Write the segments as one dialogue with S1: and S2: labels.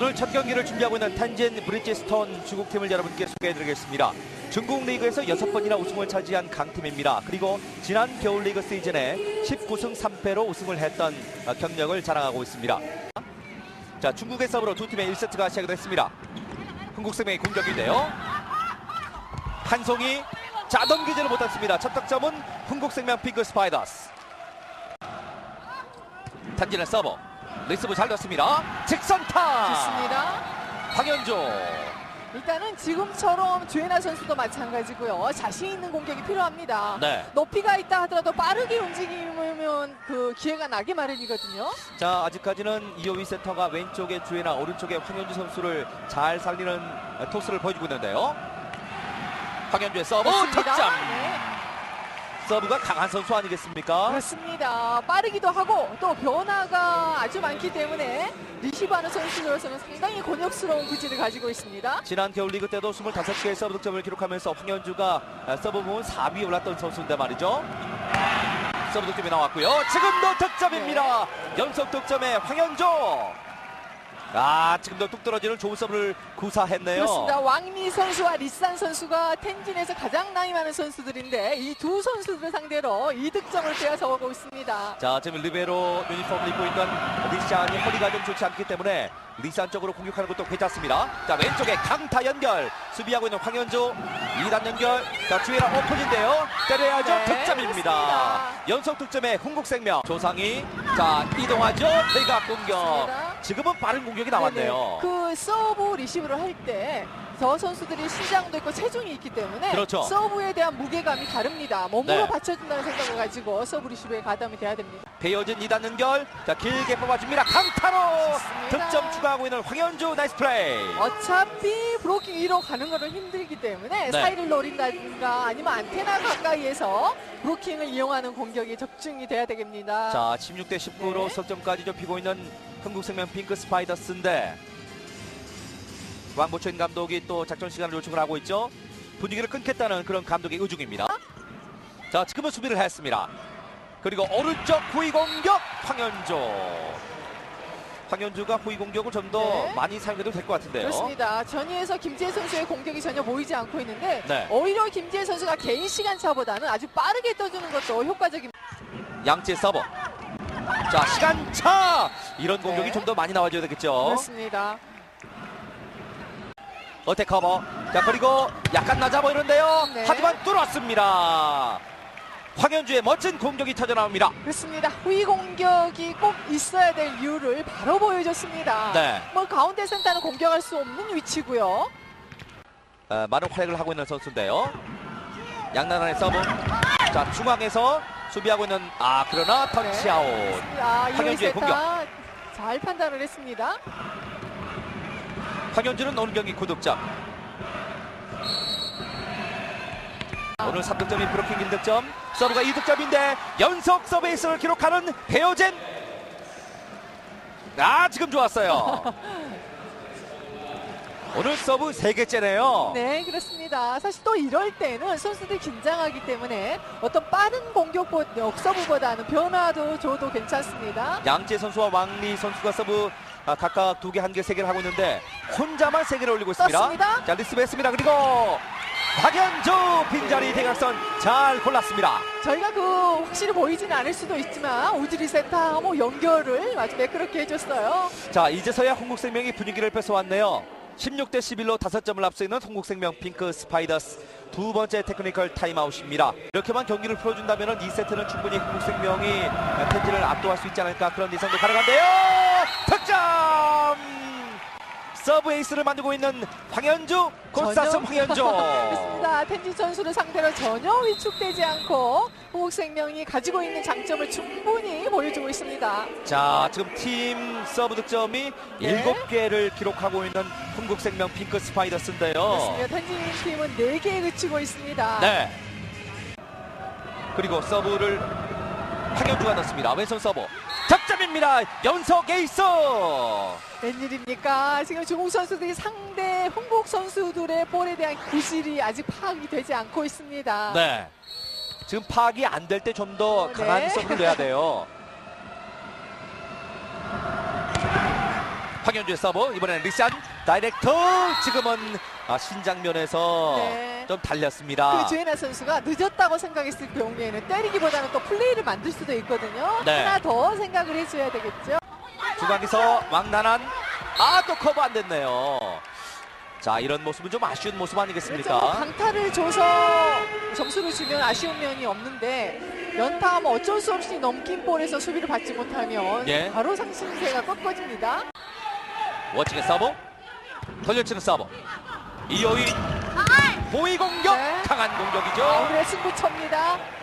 S1: 오늘 첫 경기를 준비하고 있는 탄젠 브리지스톤 중국팀을 여러분께 소개해드리겠습니다. 중국 리그에서 여섯 번이나 우승을 차지한 강팀입니다. 그리고 지난 겨울 리그 시즌에 19승 3패로 우승을 했던 어, 경력을 자랑하고 있습니다. 자, 중국의 서브로 두 팀의 1세트가 시작이 됐습니다. 흥국생명의 공격인데요. 한송이 자 넘기지를 못했습니다. 첫 득점은 흥국생명 핑크 스파이더스. 탄진의 서버 리스브 잘 넣습니다. 직선타.
S2: 좋습니다.
S1: 황현조.
S2: 일단은 지금처럼 주애나 선수도 마찬가지고요. 자신 있는 공격이 필요합니다.
S1: 네.
S2: 높이가 있다 하더라도 빠르게 움직이면 그 기회가 나기 마련이거든요.
S1: 자 아직까지는 이호위 세터가 왼쪽에 주애나 오른쪽에 황현주 선수를 잘 살리는 토스를 보여주고 있는데요. 황현주의 서브
S2: 좋습니다.
S1: 득점.
S2: 네,
S1: 서브가 강한 선수 아니겠습니까?
S2: 그렇습니다. 빠르기도 하고 또 변화가 아주 많기 때문에 리시브하는 선수들로서는 상당히 곤욕스러운 구질을 가지고 있습니다.
S1: 지난 겨울 리그 때도 25개의 서브 득점을 기록하면서 황현주가 서브 부문 4위에 올랐던 선수인데 말이죠. 서브 득점이 나왔고요. 지금도 득점입니다. 연속 득점의 황현주. 아 지금도 뚝 떨어지는 좋은 서브를 구사했네요.
S2: 그렇습니다. 왕리 선수와 리산 선수가 텐진에서 가장 나이 많은 선수들인데 이 두 선수들을 상대로 2득점을 빼앗아 오고 있습니다.
S1: 자 지금 리베로 유니폼을 입고 있는 리산이 허리가 좀 좋지 않기 때문에 리산 쪽으로 공격하는 것도 괜찮습니다. 자 왼쪽에 강타 연결 수비하고 있는 황현주 2단 연결 자 주혜라 오픈인데요. 때려야죠
S2: 네,
S1: 득점입니다.
S2: 그렇습니다.
S1: 연속 득점의 흥국생명 조상이 자 이동하죠 대각 공격.
S2: 그렇습니다.
S1: 지금은 빠른 공격이 나왔네요.
S2: 그 서브 리시브를 할 때 저 선수들이 신장도 있고 체중이 있기 때문에
S1: 그렇죠.
S2: 서브에 대한 무게감이 다릅니다. 몸으로
S1: 네.
S2: 받쳐준다는 생각을 가지고 서브 리시브에 가담이 돼야 됩니다.
S1: 배어진 2단 연결 자 길게 뽑아줍니다. 강타로
S2: 좋습니다.
S1: 득점 추가하고 있는 황현주 나이스 플레이.
S2: 어차피 브로킹 1로 가는 거는 힘들기 때문에
S1: 네.
S2: 사이를 노린다든가 아니면 안테나 가까이에서 브로킹을 이용하는 공격이 적중이 돼야 되겠습니다.
S1: 자, 16대 19로
S2: 네.
S1: 석점까지 좁히고 있는 한국생명 핑크 스파이더스인데 왕보천 감독이 또 작전 시간을 요청을 하고 있죠. 분위기를 끊겠다는 그런 감독의 의중입니다. 자, 지금은 수비를 했습니다. 그리고 오른쪽 후위 공격 황현주. 황현주가 후위 공격을 좀더
S2: 네.
S1: 많이 사용해도 될 것 같은데요.
S2: 그렇습니다. 전위에서 김지혜 선수의 공격이 전혀 보이지 않고 있는데
S1: 네.
S2: 오히려 김지혜 선수가 개인 시간 차보다는 아주 빠르게 떠주는 것도 효과적입니다.
S1: 양재 서버. 자, 시간차! 이런 공격이
S2: 네.
S1: 좀더 많이 나와줘야 되겠죠.
S2: 그렇습니다.
S1: 어택 커버. 자 그리고 약간 낮아 보이는데요.
S2: 네.
S1: 하지만 뚫었습니다. 황현주의 멋진 공격이 터져 나옵니다.
S2: 그렇습니다. 후위 공격이 꼭 있어야 될 이유를 바로 보여줬습니다.
S1: 네.
S2: 뭐 가운데 센터는 공격할 수 없는 위치고요.
S1: 어, 많은 활약을 하고 있는 선수인데요. 양나란의 서브. 자 중앙에서 수비하고 있는 아 그러나 터치아웃.
S2: 아, 이호이
S1: 황현주의
S2: 세타 잘 판단을 했습니다.
S1: 황현주는 오늘 경기 9득점. 오늘 3득점이 브로킹 1득점. 서브가 2득점인데 연속 서브에이스를 기록하는 배어젠. 아 지금 좋았어요. 오늘 서브 3개째네요.
S2: 네, 그렇습니다. 사실 또 이럴 때는 선수들이 긴장하기 때문에 어떤 빠른 공격보 역서브보다는 변화도 줘도 괜찮습니다.
S1: 양재 선수와 왕리 선수가 서브 아, 각각 두 개, 한 개, 세 개를 하고 있는데 혼자만 세 개를 올리고 있습니다.
S2: 떴습니다.
S1: 자 리스브 했습니다. 그리고 박연주 빈자리 대각선 잘 골랐습니다.
S2: 저희가 그 확실히 보이지는 않을 수도 있지만 우즈리 세타 뭐 연결을 아주 매끄럽게 해줬어요.
S1: 자 이제서야 홍국생명이 분위기를 뺏어왔네요. 16대 11로 5점을 앞서 있는 홍국생명 핑크 스파이더스 두 번째 테크니컬 타임아웃입니다. 이렇게만 경기를 풀어준다면 2세트는 충분히 홍국생명이 텐진을 압도할 수 있지 않을까 그런 예상도 가능한데요. 득점! 서브 에이스를 만들고 있는 황현주
S2: 전혀-
S1: 황현주.
S2: 그렇습니다. 텐진 선수를 상대로 전혀 위축되지 않고 호국생명이 가지고 있는 장점을 충분히 보여주고 있습니다.
S1: 자 지금 팀 서브 득점이
S2: 네.
S1: 일곱 개를 기록하고 있는 흥국생명 핑크 스파이더스인데요.
S2: 그렇습니다. 텐진 팀은 4개에 그치고 있습니다.
S1: 네. 그리고 서브를 황현주가 넣습니다. 왼손 서브. 득점입니다. 연속 에이스.
S2: 웬일입니까? 지금 중국 선수들이 상대 홍국 선수들의 볼에 대한 구실이 아직 파악이 되지 않고 있습니다.
S1: 네. 지금 파악이 안 될 때 좀더
S2: 어,
S1: 강한
S2: 네.
S1: 서브를 넣어야 돼요. 황현주의 서브 이번에는 리산 다이렉트 지금은 아, 신장면에서
S2: 네.
S1: 좀 달렸습니다.
S2: 그 주혜나 선수가 늦었다고 생각했을 경우에는 때리기보다는 또 플레이를 만들 수도 있거든요.
S1: 네.
S2: 하나 더 생각을 해줘야 되겠죠.
S1: 중앙에서 왕난한 아 또 커버 안 됐네요. 자 이런 모습은 좀 아쉬운 모습
S2: 그렇죠.
S1: 아니겠습니까?
S2: 강타를 줘서 점수를 주면 아쉬운 면이 없는데 연타하면 어쩔 수 없이 넘긴 볼에서 수비를 받지 못하면
S1: 예.
S2: 바로 상승세가 꺾어집니다.
S1: 워칭의 서브 돌려치는 서브 이호이 보이 공격
S2: 네.
S1: 강한 공격이죠.
S2: 오늘의 승부처입니다.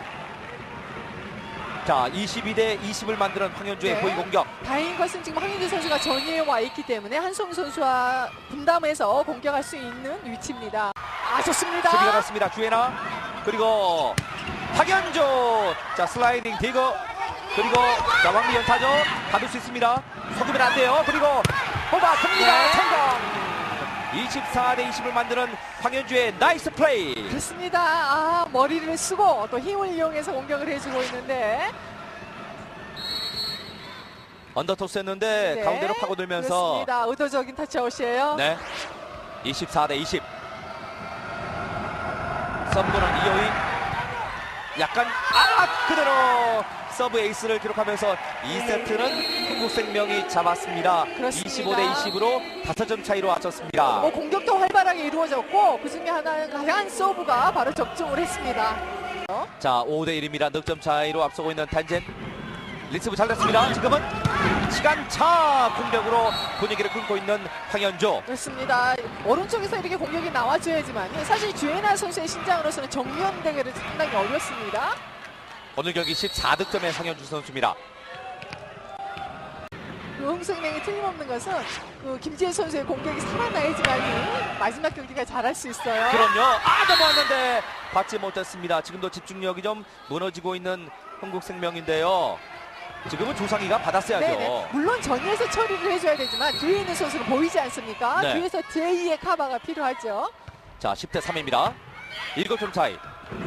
S1: 자 22대 20을 만드는 황현주의
S2: 네.
S1: 보이 공격.
S2: 다행인 것은 지금 황윤주 선수가 전위에 와 있기 때문에 한송 선수와 분담해서 공격할 수 있는 위치입니다. 아 좋습니다.
S1: 수비가 갔습니다. 주애나 그리고 황현주 자 슬라이딩 디그 그리고 자 왕리 연타죠 받을 수 있습니다. 속으면 안 돼요. 그리고 뽑았습니다.
S2: 네.
S1: 성공. 24대 20을 만드는 황현주의 나이스 플레이.
S2: 그렇습니다. 아, 머리를 쓰고 또 힘을 이용해서 공격을 해주고 있는데
S1: 언더토스 했는데
S2: 네,
S1: 가운데로 파고들면서
S2: 그렇습니다. 의도적인 터치아웃이에요.
S1: 네 24대 20 서브는 이호이 약간 아 그대로 서브 에이스를 기록하면서 2세트는 흥국생명이 잡았습니다.
S2: 그렇습니다.
S1: 25대 20으로 5점 차이로 앞섰습니다.
S2: 뭐 공격도 활발하게 이루어졌고 그 중에 하나는 강한 서브가 바로 적중을 했습니다.
S1: 자 5대 1입니다. 득점 차이로 앞서고 있는 단젠 리스브 잘 됐습니다. 지금은 시간차 공격으로 분위기를 끊고 있는 황현조
S2: 그렇습니다. 오른쪽에서 이렇게 공격이 나와줘야지만 사실 주애나 선수의 신장으로서는 정면 대결은 상당히 어렵습니다.
S1: 오늘 경기 14득점의 황현주 선수입니다.
S2: 그 흥승맹이 틀림없는 것은 그 김지혜 선수의 공격이 살아나야지만 마지막 경기가 잘할 수 있어요.
S1: 그럼요. 아 넘어왔는데 받지 못했습니다. 지금도 집중력이 좀 무너지고 있는 흥국생명인데요. 지금은 조상이가 받았어야죠.
S2: 네네. 물론 전위에서 처리를 해줘야 되지만 뒤에 있는 선수는 보이지 않습니까?
S1: 네.
S2: 뒤에서 제2의 카바가 필요하죠.
S1: 자 10대 3입니다. 7점 차이.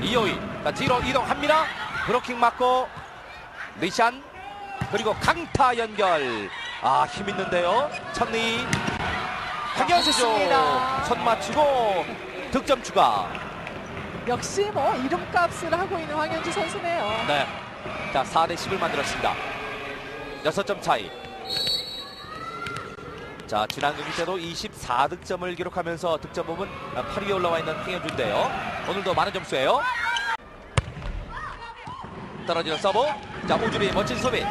S1: 이호이 자, 뒤로 이동합니다. 브로킹 맞고 리샨 그리고 강타 연결. 아 힘 있는데요. 천리 황현수죠. 손 맞추고 득점 추가.
S2: 역시 뭐 이름값을 하고 있는 황현주 선수네요.
S1: 네. 자, 4대 10을 만들었습니다. 6점 차이. 자, 지난 경기 때도 24득점을 기록하면서 득점 부분 8위에 올라와 있는 황현주인데요. 오늘도 많은 점수예요. 떨어지는 서브. 자, 우주리의 멋진 수비.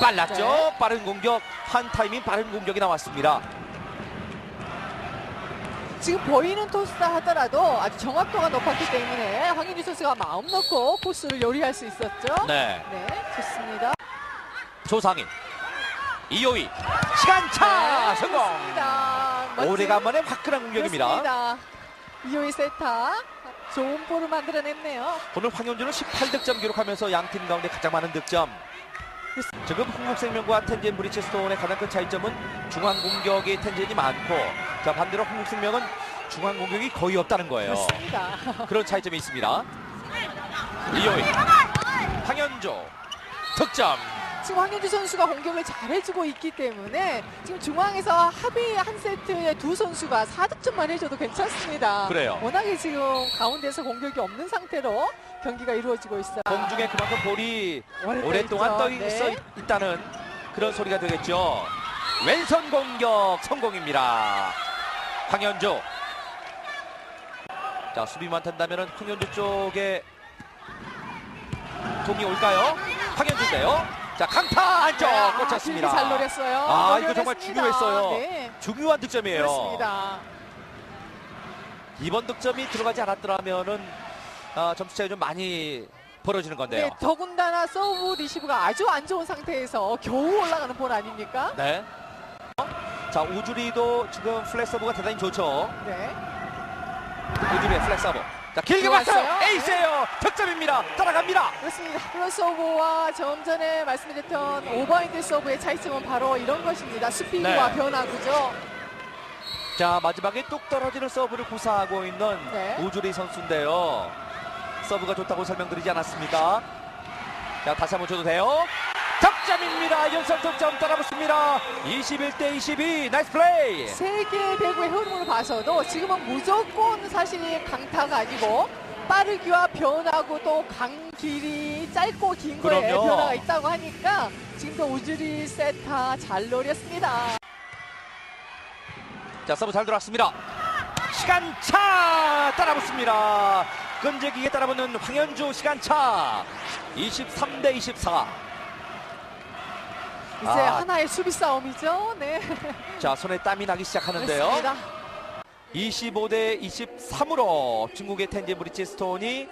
S1: 빨랐죠?
S2: 네.
S1: 빠른 공격. 한 타이밍 빠른 공격이 나왔습니다.
S2: 지금 보이는 토스다 하더라도 아주 정확도가 높았기 때문에 황현주 선수가 마음 놓고 코스를 요리할 수 있었죠.
S1: 네.
S2: 네, 좋습니다.
S1: 조상인. 이호이. 시간차
S2: 네,
S1: 성공. 오래간만에 화끈한 공격입니다.
S2: 이호이 세타 좋은 볼을 만들어냈네요.
S1: 오늘 황현주는 18득점 기록하면서 양 팀 가운데 가장 많은 득점. 지금 흥국생명과 텐젠 브리치스톤의 가장 큰 차이점은 중앙 공격이 텐젠이 많고 자 반대로 흥국생명은 중앙 공격이 거의 없다는 거예요.
S2: 그렇습니다.
S1: 그런 차이점이 있습니다. 이호이 황현주 득점.
S2: 지금 황현주 선수가 공격을 잘해주고 있기 때문에 지금 중앙에서 합의 한 세트에 두 선수가 4득점만 해줘도 괜찮습니다.
S1: 그래요.
S2: 워낙에 지금 가운데서 공격이 없는 상태로 경기가 이루어지고 있어요.
S1: 공중에 그만큼 볼이 오랫동안. 떠
S2: 네.
S1: 있어 있다는 그런 소리가 되겠죠. 왼손 공격 성공입니다. 황현주. 자 수비만 탄다면은 황현주 쪽에 동이 올까요? 황현주인데요. 자 강타 안쪽
S2: 네, 아,
S1: 꽂혔습니다.
S2: 잘 노렸어요.
S1: 아, 이거 정말
S2: 노려냈습니다.
S1: 중요했어요.
S2: 네,
S1: 중요한 득점이에요.
S2: 그렇습니다.
S1: 이번 득점이 들어가지 않았더라면은 아, 점수 차이 좀 많이 벌어지는 건데요.
S2: 네, 더군다나 서브 리시브가 아주 안 좋은 상태에서 겨우 올라가는 볼 아닙니까?
S1: 네. 자 우주리도 지금 플랫 서브가 대단히 좋죠.
S2: 네.
S1: 우주리의 플랫 서브. 자 길게. 봤어요. 에이스예요. 득점입니다. 따라갑니다.
S2: 그렇습니다. 플러스 오버와 좀 전에 말씀드렸던 오버핸드 서브의 차이점은 바로 이런 것입니다. 스피드와
S1: 네.
S2: 변화구죠.
S1: 자 마지막에 뚝 떨어지는 서브를 구사하고 있는
S2: 네.
S1: 우주리 선수인데요. 서브가 좋다고 설명드리지 않았습니까? 자 다시 한번 줘도 돼요. 득점 득점입니다. 연속 득점 따라붙습니다. 21대 22 나이스 플레이.
S2: 세계 배구의 흐름을 봐서도 지금은 무조건 사실 강타가 아니고 빠르기와 변하고 또 강길이 짧고 긴 거에
S1: 그럼요.
S2: 변화가 있다고 하니까 지금도 우주리 세타 잘 노렸습니다.
S1: 자 서브 잘 들어왔습니다. 시간차 따라붙습니다. 끈질기게 따라붙는 황현주 시간차 23대 24.
S2: 이제
S1: 아.
S2: 하나의 수비 싸움이죠. 네.
S1: 자 손에 땀이 나기 시작하는데요.
S2: 그렇습니다.
S1: 25 대 23으로 중국의 텐진 브리지스톤이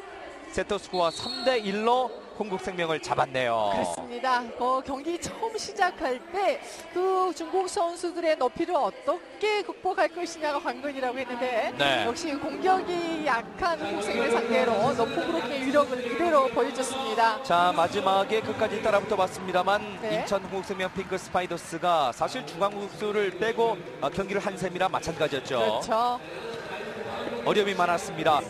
S1: 세터 스코어 3 대 1로 홍국생명을 잡았네요.
S2: 그렇습니다. 그 경기 처음 시작할 때 그 중국 선수들의 높이를 어떻게 극복할 것이냐가 관건이라고 했는데
S1: 네.
S2: 역시 공격이 약한 한국생을 상대로 높은 브로킹의 위력을 그대로 보여줬습니다.
S1: 자 마지막에 끝까지 따라붙어 봤습니다만
S2: 네.
S1: 인천 홍국생명 핑크 스파이더스가 사실 중앙국수를 빼고 어, 경기를 한 셈이라 마찬가지였죠.
S2: 그렇죠.
S1: 어려움이 많았습니다.